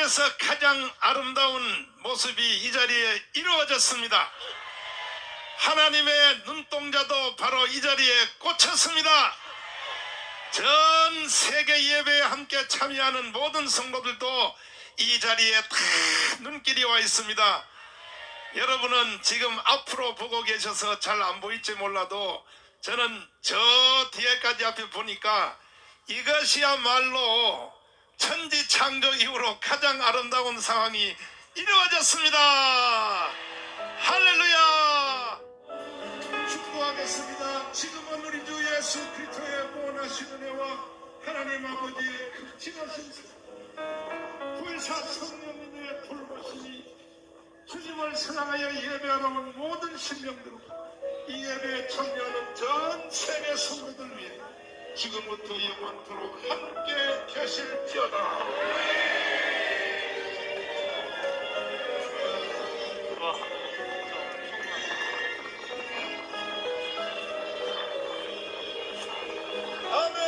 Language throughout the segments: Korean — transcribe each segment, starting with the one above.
세계에서 가장 아름다운 모습이 이 자리에 이루어졌습니다. 하나님의 눈동자도 바로 이 자리에 꽂혔습니다. 전 세계 예배에 함께 참여하는 모든 성도들도 이 자리에 다 눈길이 와 있습니다. 여러분은 지금 앞으로 보고 계셔서 잘 안 보일지 몰라도 저는 저 뒤에까지 앞에 보니까 이것이야말로 천지 창조 이후로 가장 아름다운 상황이 이루어졌습니다. 할렐루야! 축복하겠습니다. 지금은 우리 주 예수 그리스도의 무한하신 은혜와 하나님 아버지의 극진하신 불사 성령님의 돌보심이 주님을 사랑하여 예배하러 온 모든 신령들 이 예배에 참여하 지금부터 영원토록 함께 계실지어다. 아멘!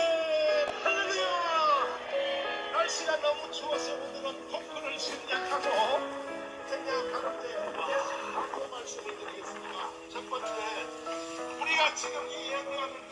우리가 지금 이 예배하는